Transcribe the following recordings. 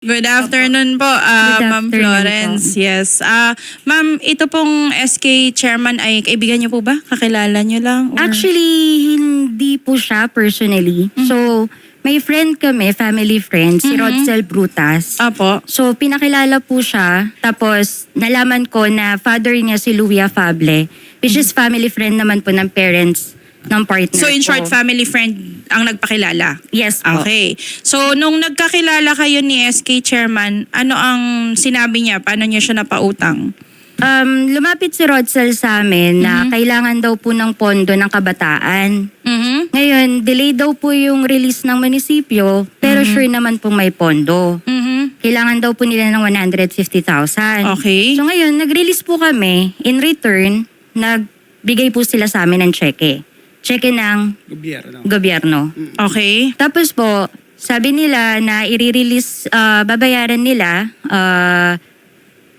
Good afternoon po, Good Ma'am afternoon Florence. Yes. Ah, Ma'am, ito pong SK chairman ay kaibigan niyo po ba? Kakilala niyo lang? or- Actually, hindi po siya personally. Mm-hmm. So, may friend kami, family friend, si Rodsel Brutas. Apo. So, pinakilala po siya. Tapos, nalaman ko na father niya si Louis Afable, which is family friend naman po ng parents ng partner Mm-hmm. So in ko. short, family friend ang nagpakilala? Yes po. Okay. So nung nagkakilala kayo ni SK chairman, ano ang sinabi niya? Paano niya siya napautang? Um, lumapit si Rodsel sa amin na Mm-hmm. kailangan daw po ng pondo ng kabataan. Mhm. Ngayon, delay daw po yung release ng munisipyo, pero Mm-hmm. sure naman pong may pondo. Mhm. Kailangan daw po nila ng 150,000. Okay. So ngayon, nag-release po kami. In return, nagbigay po sila sa amin ng cheque. Cheque ng Gobyerno. gobyerno. Okay. Tapos po, sabi nila na i-release, ah, babayaran nila ah,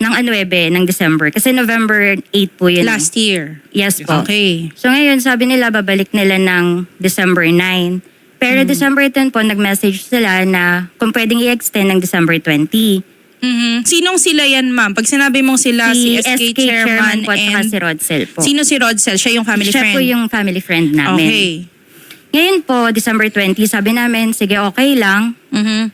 ng anuebe ng December. Kasi November 8 po yun. Last year. Yes po. Okay. So ngayon, sabi nila babalik nila ng December 9. Pero December 10 po, nag-message sila na kung pwedeng i-extend ng December 20. Mhm. Sinong sila yan, ma'am? Pag sinabi mong sila si, SK, chairman, po at saka and si Rodsel po. sino si Rodsel? Siya yung family Siya friend? po yung family friend namin. Okay. Ngayon po, December 20, sabi namin, sige okay lang. Mhm.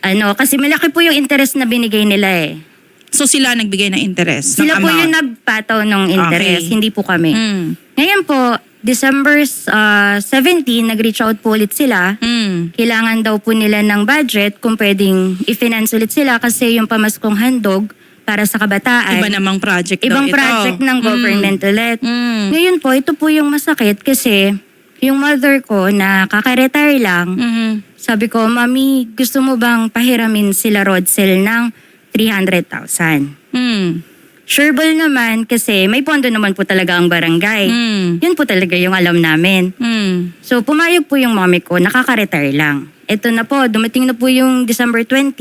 Ano, kasi malaki po yung interest na binigay nila eh. So sila nagbigay ng interest? ng Sila po amount? yung nagpataw ng interest, Okay. hindi po kami. Mm. Ngayon po, December uh, 17, nag-reach out po ulit sila. Mm. Kailangan daw po nila ng budget kung pwedeng i-finance ulit sila kasi yung pamaskong handog para sa kabataan. Iba namang project daw Ibang ito. project ng Mm. government ulit. Mm. Ngayon po, ito po yung masakit kasi yung mother ko na kaka-retire lang, Mhm. sabi ko, Mami, gusto mo bang pahiramin sila Rodsel ng 300,000? Mm. Sureball naman kasi may pondo naman po talaga ang barangay. Mm. Yun po talaga yung alam namin. Mm. So pumayag po yung mommy ko, nakaka-retire lang. Ito na po, dumating na po yung December 20.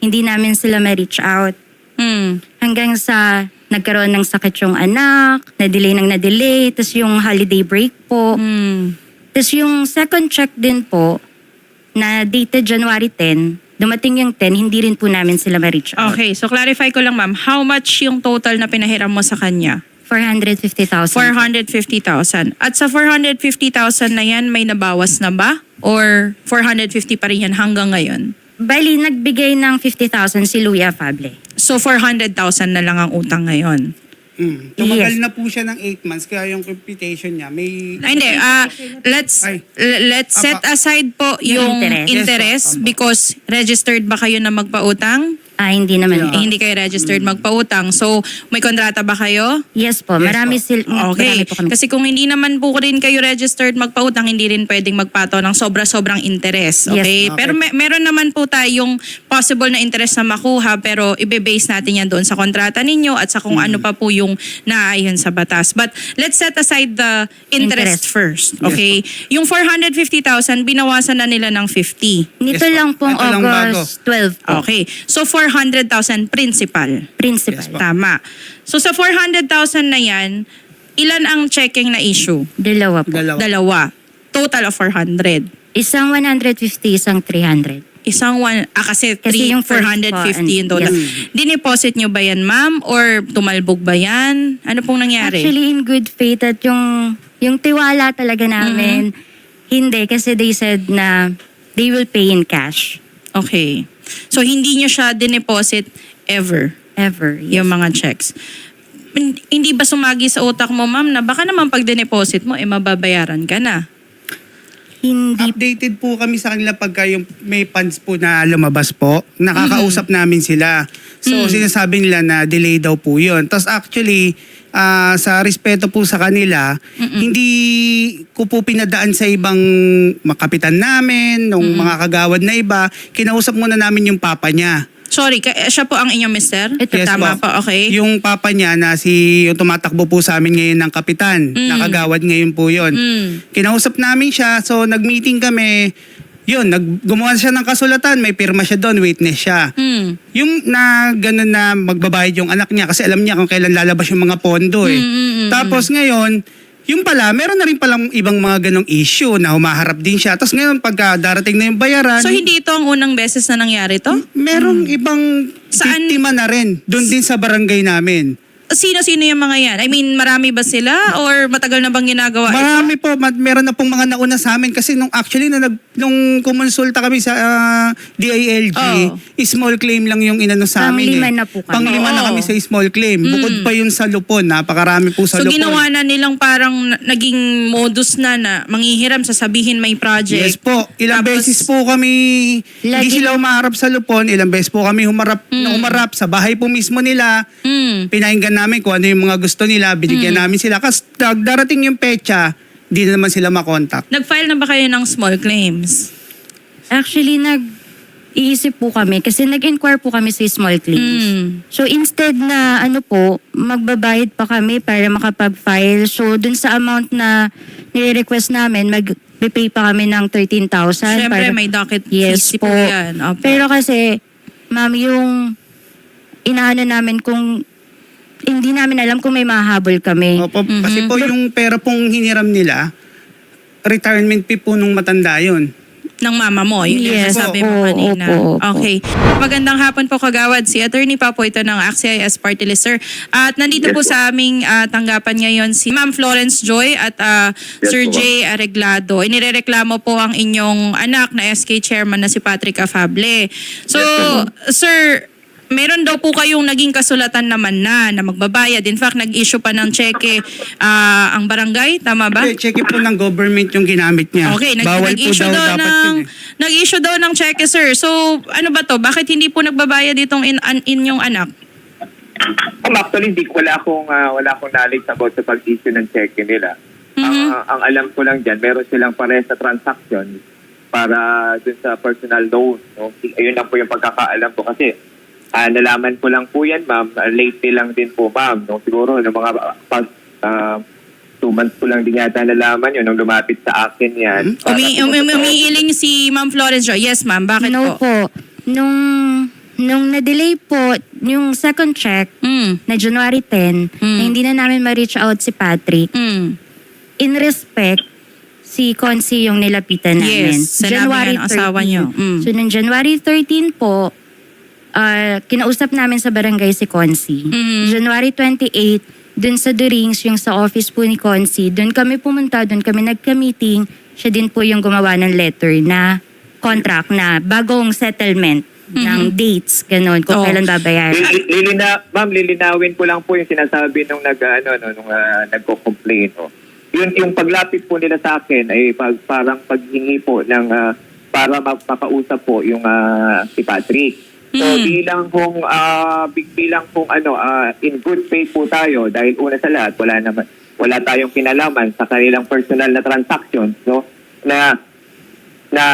Hindi namin sila ma-reach out. Mm. Hanggang sa nagkaroon ng sakit yung anak, na-delay ng na-delay, tapos yung holiday break po. Mm. Tapos yung second check din po, na dated January 10, dumating yung 10, hindi rin po namin sila ma-reach out. Okay, so clarify ko lang ma'am, how much yung total na pinahiram mo sa kanya? 450,000. 450,000. At sa 450,000 na yan, may nabawas na ba? Or 450 pa rin yan hanggang ngayon? Bali, nagbigay ng 50,000 si Louis Afable. So 400,000 na lang ang utang ngayon. Mm. Tumagal Yes. na po siya ng 8 months kaya yung computation niya may... Ay, hindi. ah, let's Ay. let's set Apa. aside po yung Yung interest. interest, Yes, po. because registered ba kayo na magpautang? Ah, hindi naman. Eh, hindi kayo registered magpautang. So, may kontrata ba kayo? Yes po, Yes marami, po. sil- Okay. marami po kami. Kasi kung hindi naman po rin kayo registered magpautang, hindi rin pwedeng magpato ng sobra-sobrang interest. Yes. Okay? Okay. Pero me- meron naman po tayong possible na interest na makuha pero ibe-base natin yan doon sa kontrata ninyo at sa kung ano pa po yung naaayon sa batas. But let's set aside the interest, Interest. first. Okay? Yung 450,000, binawasan na nila ng 50. Nito Yes po. lang pong Ito lang August 12 po. Okay. So 400,000 principal. Principal. Yes po. Tama. So sa 400,000 na yan, ilan ang checking na issue? Dalawa po. Dalawa. Dalawa. Total of 400. Isang 150, isang 300. Isang one, ah kasi, Kasi three, yung first 450 po, yung total. yes. Dineposit nyo ba yan, ma'am? Or tumalbog ba yan? Ano pong nangyari? Actually, in good faith at yung, yung tiwala talaga namin, Mm-hmm. hindi kasi they said na they will pay in cash. okay. So, hindi nyo siya dineposit ever, Ever. Yes. yung mga checks. Hin- Hindi ba sumagi sa utak mo, ma'am, na baka naman pag dineposit mo, eh mababayaran ka na? Hindi Updated po kami sa kanila pagka yung may funds po na lumabas po. Nakakausap namin sila. So sinasabi nila na delay daw po yun. Tapos actually, ah, sa respeto po sa kanila, hindi ko po pinadaan sa ibang makapitan namin, nung mga kagawad na iba. Kinausap muna namin yung papa niya. Sorry, ka- siya po ang inyong mister? Ito, Yes Tama po. po, okay. Yung papa niya na si yung tumatakbo po sa amin ngayon ng kapitan. Mm. Nakagawad ngayon po yun. Mm. Kinausap namin siya, so nag-meeting kami. Yun, nag, gumawa siya ng kasulatan, may pirma siya doon, witness siya. Hmm. Yung na gano'n na magbabayad yung anak niya kasi alam niya kung kailan lalabas yung mga pondo eh. Mm, mm, mm, Tapos ngayon, yung pala, meron na rin palang ibang mga ganong issue na humaharap din siya. Tapos ngayon, pagka darating na yung bayaran, So hindi ito ang unang beses na nangyari to? meron ibang Saan- biktima na rin. Doon din sa barangay namin. Sino-sino yung mga yan? I mean, marami ba sila? Or matagal na bang ginagawa? ito? Marami po, ma- meron na pong mga nauna sa amin kasi nung actually na nag, nung kumonsulta kami sa ah, DILG, Oo. small claim lang yung inano sa amin. Panglima eh. na po kami. Panglima na Oo. kami sa small claim. Bukod pa yun sa lupon, napakarami po sa So lupon. ginawa na nilang parang na- naging modus na na manghihiram, sasabihin may project. Yes po. Ilang Tapos- beses po kami hindi Lagi- sila umaharap sa lupon. Ilang beses po kami humarap, na umarap sa bahay po mismo nila. Mm. Pinahinggan namin kung ano yung mga gusto nila. Binigyan namin sila. Kasi dag- darating yung pecha, di na naman sila makontak. Nag-file na ba kayo ng small claims? Actually, nag iisip po kami kasi nag-inquire po kami sa small claims. Mm. So instead na ano po, magbabayad pa kami para makapag-file. So dun sa amount na nire-request namin, mag-pay pa kami ng 13,000. Siyempre, para- may docket Yes fees po. yan. Opo. Pero kasi, ma'am, yung inaano namin kung hindi namin alam kung may mahabol kami. Opo, Kasi po yung pera pong hiniram nila, retirement fee po nung matanda yun. ng mama mo, yun yung Yes, nasabi opo, mo kanina. opo, opo. Okay. Magandang hapon po kagawad. Si Attorney pa po ito ng AXIS Party List, sir. At nandito Yes po po. sa aming ah, tanggapan ngayon si Ma'am Florence Joy at ah, Yes Sir po, Jay Areglado. Inirereklamo po ang inyong anak na SK chairman na si Patrick Afable. So, Yes, sir, meron daw po kayong naging kasulatan naman na na magbabayad. In fact, nag-issue pa ng cheque ah, ang barangay. Tama ba? Kasi check po ng government yung ginamit niya. Okay, nag- Bawal po nag-issue daw, daw, dapat ng, yun eh. nag-issue daw ng cheque, sir. So, ano ba to? Bakit hindi po nagbabayad itong in, an, inyong anak? Um, actually, di, wala akong, ah, wala akong knowledge about sa pag-issue ng check nila. Ang, Mhm. ah, ang alam ko lang dyan, meron silang pares sa transaction para dun sa personal loan. No? Ayun lang po yung pagkakaalam ko kasi ah, nalaman ko lang po yan, ma'am. Ah, lately lang din po, ma'am. No? Siguro, ng mga past ah, two months ko lang din yata nalaman yun nung lumapit sa akin yan. Para Umi, umi, sa- umiiling si Ma'am Florence Joy. Yes, ma'am. Bakit no po? po. Nung, nung na-delay po, yung second check Mm. na January 10, na hindi na namin ma-reach out si Patrick, Mm. in respect, si Consi yung nilapitan namin. Yes, nga ng asawa niyo. Mm. So, nung January 13 po, ah, kinausap namin sa barangay si Consi. Mhm. January 28, dun sa Durings, yung sa office po ni Consi, dun kami pumunta, dun kami nagka-meeting. Siya din po yung gumawa ng letter na contract na bagong settlement ng dates, ganun, kung Oh. kailan babayaran. Lili- lilina, ma'am, lilinawin ko lang po yung sinasabi nung nag ano no nung ah, nagko-complain no. Yun yung paglapit po nila sa akin ay pag, parang paghingi po ng ah, para ma- makausap po yung ah, si Patrick. So Mm. bilang kung ah, big bilang kung ano ah, in good faith po tayo dahil una sa lahat wala naman wala tayong kinalaman sa kanilang personal na transactions no na na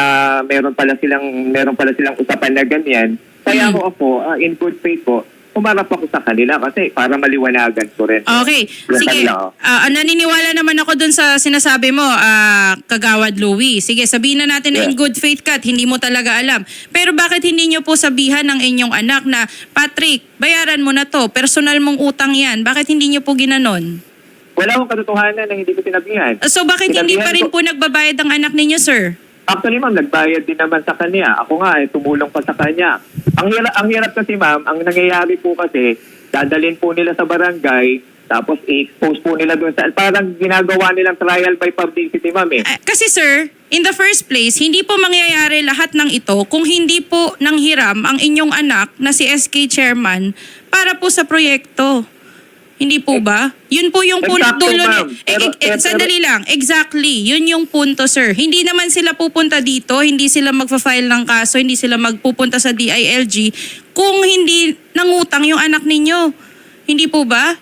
meron pala silang meron pala silang usapan na ganyan. Kaya Mm. ako ako ah, in good faith po, umarap ako sa kanila kasi para maliwanagan ko rin. Okay. Sige. kanila, oh. Ah, naniniwala naman ako dun sa sinasabi mo, ah, Kagawad Louie. Sige, sabihin na natin na in Yeah. good faith ka at hindi mo talaga alam. Pero bakit hindi nyo po sabihan ng inyong anak na, Patrick, bayaran mo na to. Personal mong utang yan. Bakit hindi nyo po ginanon? Wala akong katotohanan na hindi ko sinabihan. Ah, So bakit hindi pa rin ko- po nagbabayad ang anak ninyo, sir? Actually, ma'am, nagbayad din naman sa kanya. Ako nga, eh, tumulong pa sa kanya. Ang hirap, ang hirap kasi, ma'am, ang nangyayari po kasi, dadalhin po nila sa barangay, tapos i-expose po nila doon sa... Parang ginagawa nilang trial by publicity, ma'am, eh. Ah, Kasi sir, in the first place, hindi po mangyayari lahat ng ito kung hindi po nanghiram ang inyong anak na si SK Chairman para po sa proyekto. Hindi po ba? Yun po yung punto Exacto, dulo ma'am. Eh, Pero- eh, eh, sandali lang. Exactly. Yun yung punto, sir. Hindi naman sila pupunta dito, hindi sila magfa-file ng kaso, hindi sila magpupunta sa DILG kung hindi nangutang yung anak ninyo. Hindi po ba?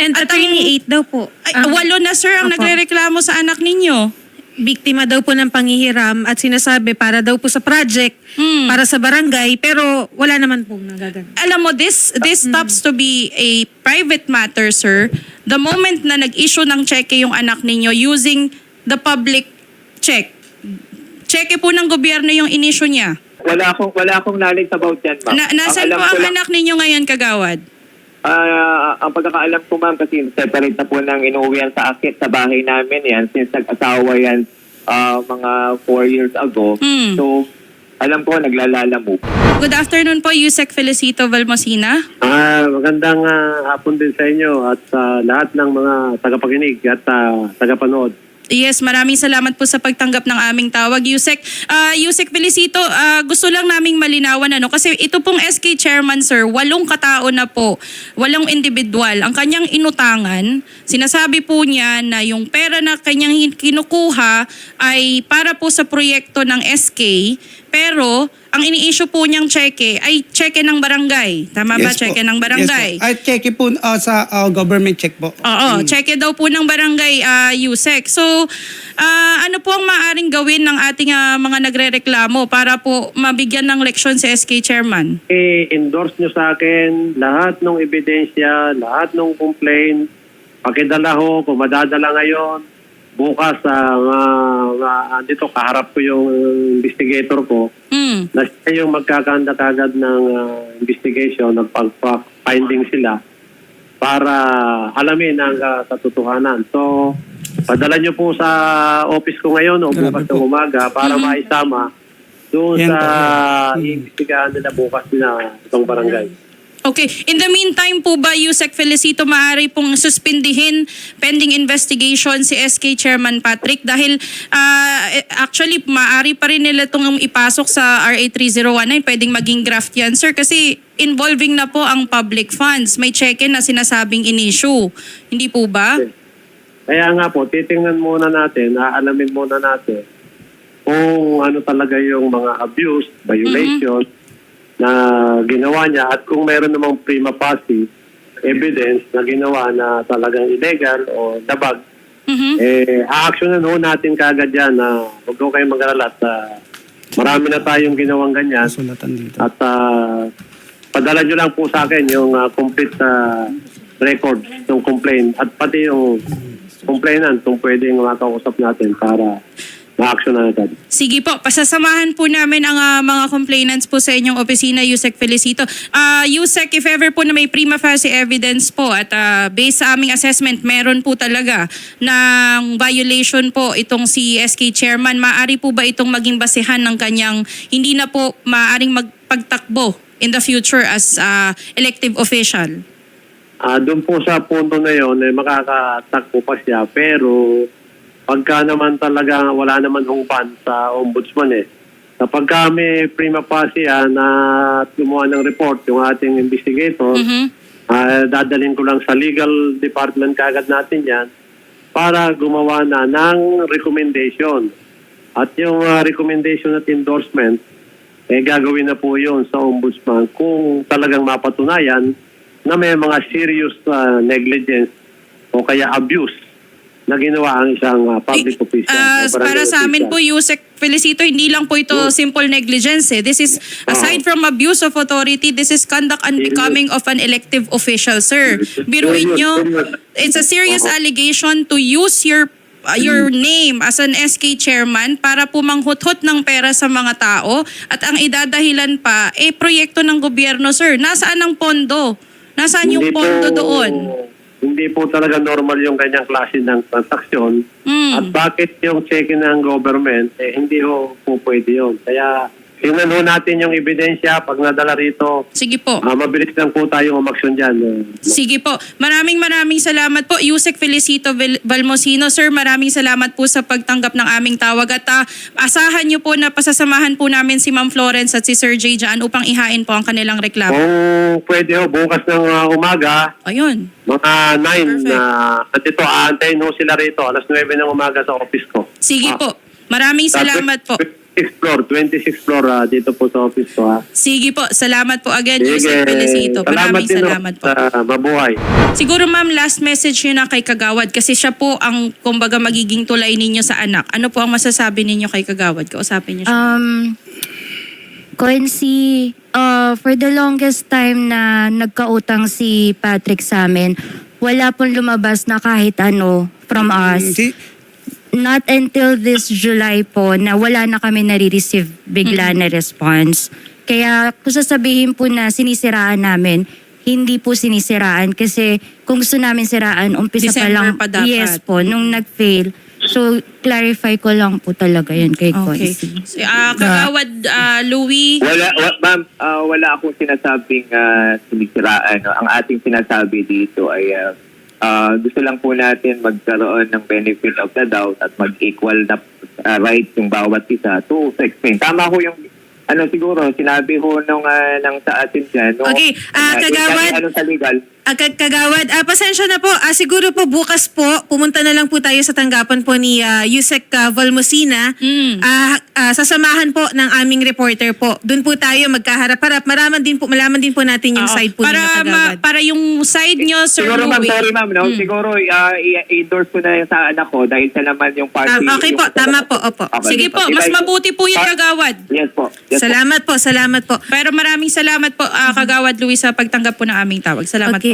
And At attorney ang- 8 daw po. Ay, ang walo na sir ang Opo. nagrereklamo sa anak ninyo. Biktima daw po ng panghihiram at sinasabi para daw po sa project, Hmm. para sa barangay, pero wala naman po nagagano. alam mo, this this stops to be a private matter, sir. The moment na nag-issue ng cheque yung anak ninyo using the public check. Cheque po ng gobyerno yung inisyo niya. Wala akong, wala akong knowledge about yan, ma'am. Na, Ang po alam ko ang lang- anak ninyo ngayon, kagawad? Ah, ang pagkakaalam ko ma'am kasi separate na po ng inuwihan sa akit sa bahay namin yan since nag-asawa yan ah, mga four years ago. Mm. So, alam ko naglalala mo. Good afternoon po, Yusek Felicito Valmosina. Ah, magandang ah, hapon din sa inyo at sa lahat ng mga tagapakinig at ah, tagapanood. Yes, maraming salamat po sa pagtanggap ng aming tawag. Yusek, ah Yusek Felicito, ah, gusto lang naming malinawan ano kasi ito pong SK chairman sir, walong katao na po, walong individual. Ang kanyang inutangan, sinasabi po niya na yung pera na kanyang kinukuha ay para po sa proyekto ng SK, pero ang ini-issue po niyang cheque ay cheque ng barangay. Tama ba? Yes po. cheque ng Yes barangay. po. Ay, check po ah, sa ah, government check po. Oo, cheque daw po ng barangay uh, USEC. So, ah, ano po ang maaaring gawin ng ating ah, mga nagrereklamo para po mabigyan ng leksyon si SK Chairman? I-endorse nyo sa akin lahat ng ebidensya, lahat ng complaint. Pakidala ho, kung madadala ngayon, bukas sa uh, dito kaharap ko yung investigator ko Hmm. na siya yung magkakanda kagad ng ah, investigation ng pag-finding sila para alamin ang ah, katotohanan. So, padala nyo po sa office ko ngayon o bukas ng umaga para maisama doon sa po. iimbestigahan nila bukas na itong barangay. Okay. In the meantime po ba, Yusek Felicito, maaari pong suspindihin pending investigation si SK Chairman Patrick dahil ah, eh, actually maaari pa rin nila itong ipasok sa RA 3019. Pwedeng maging graft yan, sir, kasi involving na po ang public funds. May check-in na sinasabing in-issue. Hindi po ba? Kaya nga po, titingnan muna natin, aalamin muna natin kung ano talaga yung mga abuse, violation na ginawa niya at kung meron namang prima facie evidence na ginawa na talagang illegal o dabag, Mhm. eh, a-actionan ho natin kagad yan na huwag ho kayong mag-alala at ah, marami na tayong ginawang ganyan Sulatan dito. at ah, padala nyo lang po sa akin yung ah, complete ah, record ng complaint at pati yung complainant kung pwedeng makausap natin para ma-action na agad. Sige po, pasasamahan po namin ang ah, mga complainants po sa inyong opisina, Yusek Felicito. Ah, Yusek, if ever po na may prima facie evidence po at ah, based sa aming assessment, meron po talaga ng violation po itong si SK Chairman, maaari po ba itong maging basehan ng kanyang hindi na po maaaring magpagtakbo in the future as ah, elective official? Ah, doon po sa punto na yon eh, makakatakbo pa siya pero pagka naman talaga wala naman humpan sa ombudsman eh. Kapag ka may prima facie ah, na gumawa ng report yung ating investigator, Mhm. Ah, dadalhin ko lang sa legal department kagad natin yan para gumawa na ng recommendation. At yung ah, recommendation at endorsement, eh gagawin na po yun sa ombudsman kung talagang mapatunayan na may mga serious ah, negligence o kaya abuse na ginawa ang isang ah, public Eh, official. ah, barangay para sa amin po. Yusek Felicito, hindi lang po ito simple negligence. Eh. This is, aside from abuse of authority, this is conduct unbecoming of an elective official, sir. Biruin nyo, it's a serious allegation to use your uh, your name as an SK chairman para po manghuthot ng pera sa mga tao at ang idadahilan pa, eh, proyekto ng gobyerno, sir. Nasaan ang pondo? Nasaan yung Hindi pondo po- doon? Hindi po talaga normal yung ganyang klase ng transaksyon. Mm. At bakit yung check ng government, eh, hindi ho po pwede yun. Kaya tingnan ho natin yung ebidensya pag nadala rito. Sige po. ah, mabilis lang po tayo umaksyon dyan. eh. Sige po. Maraming maraming salamat po. Yusek Felicito Vel- Valmosino. Sir, maraming salamat po sa pagtanggap ng aming tawag. At ah, asahan niyo po na pasasamahan po namin si Ma'am Florence at si Sir Jay dyan upang ihain po ang kanilang reklamo. Kung pwede ho, bukas ng ah, umaga, Ayun. mga 9 Perfect. na at ito, aantayin ho sila rito. Alas 9 ng umaga sa office ko. Sige Ah. po. Maraming Sa salamat po. 26th floor, 26th floor ah, dito po sa office ko. Ha. Sige po. Salamat po again, Yusek Felicito. Maraming din ho salamat po. Sa mabuhay. Siguro ma'am, last message nyo na kay Kagawad kasi siya po ang kumbaga magiging tulay ninyo sa anak. Ano po ang masasabi ninyo kay Kagawad? Kausapin niyo siya. Um, Quincy, uh, for the longest time na nagkautang si Patrick sa amin, wala pong lumabas na kahit ano from us. Si, Not until this July po na wala na kami nare-receive bigla na response. Kaya kung sasabihin po na sinisiraan namin, hindi po sinisiraan kasi kung gusto namin siraan, umpisa pa December lang. pa dapat. Yes po, nung nag-fail. So, clarify ko lang po talaga yun kay Okay. Consi. Ah, kagawad ah, Louis, Wala, wa- ma'am, ah, wala akong sinasabing uh, sinisiraan. No? Ang ating sinasabi dito ay ah, ah, gusto lang po natin magkaroon ng benefit of the doubt at mag-equal na ah, rights yung bawat isa to, explain. Tama ko yung ano siguro, sinabi ho nung ah, ng sa atin dyan. No? Okay, yung kagawad. Ano sa legal, Ah, kag- kagawad, ah, pasensya na po. Ah, siguro po bukas po, pumunta na lang po tayo sa tanggapan po ni ah, Yusek ah, Valmosina. Mm. Ah, ah, sasamahan po ng aming reporter po. Doon po tayo magkaharap-harap. Malaman din po, malaman din po natin yung Oo. side po para, ninyo, ma- kagawad. para yung side nyo, Sir Siguro ma'am, sorry ma'am, no? Mm. siguro ah, i- i-endorse ko na sa anak ko dahil siya naman yung party. Ah, okay yung- po, tama po, opo. Okay. Sige po, mas mabuti po yung Ah, kagawad. Yes po. Yes po. Salamat po, salamat po. Pero maraming salamat po, ah, kagawad Louis, sa pagtanggap po ng aming tawag. Salamat po.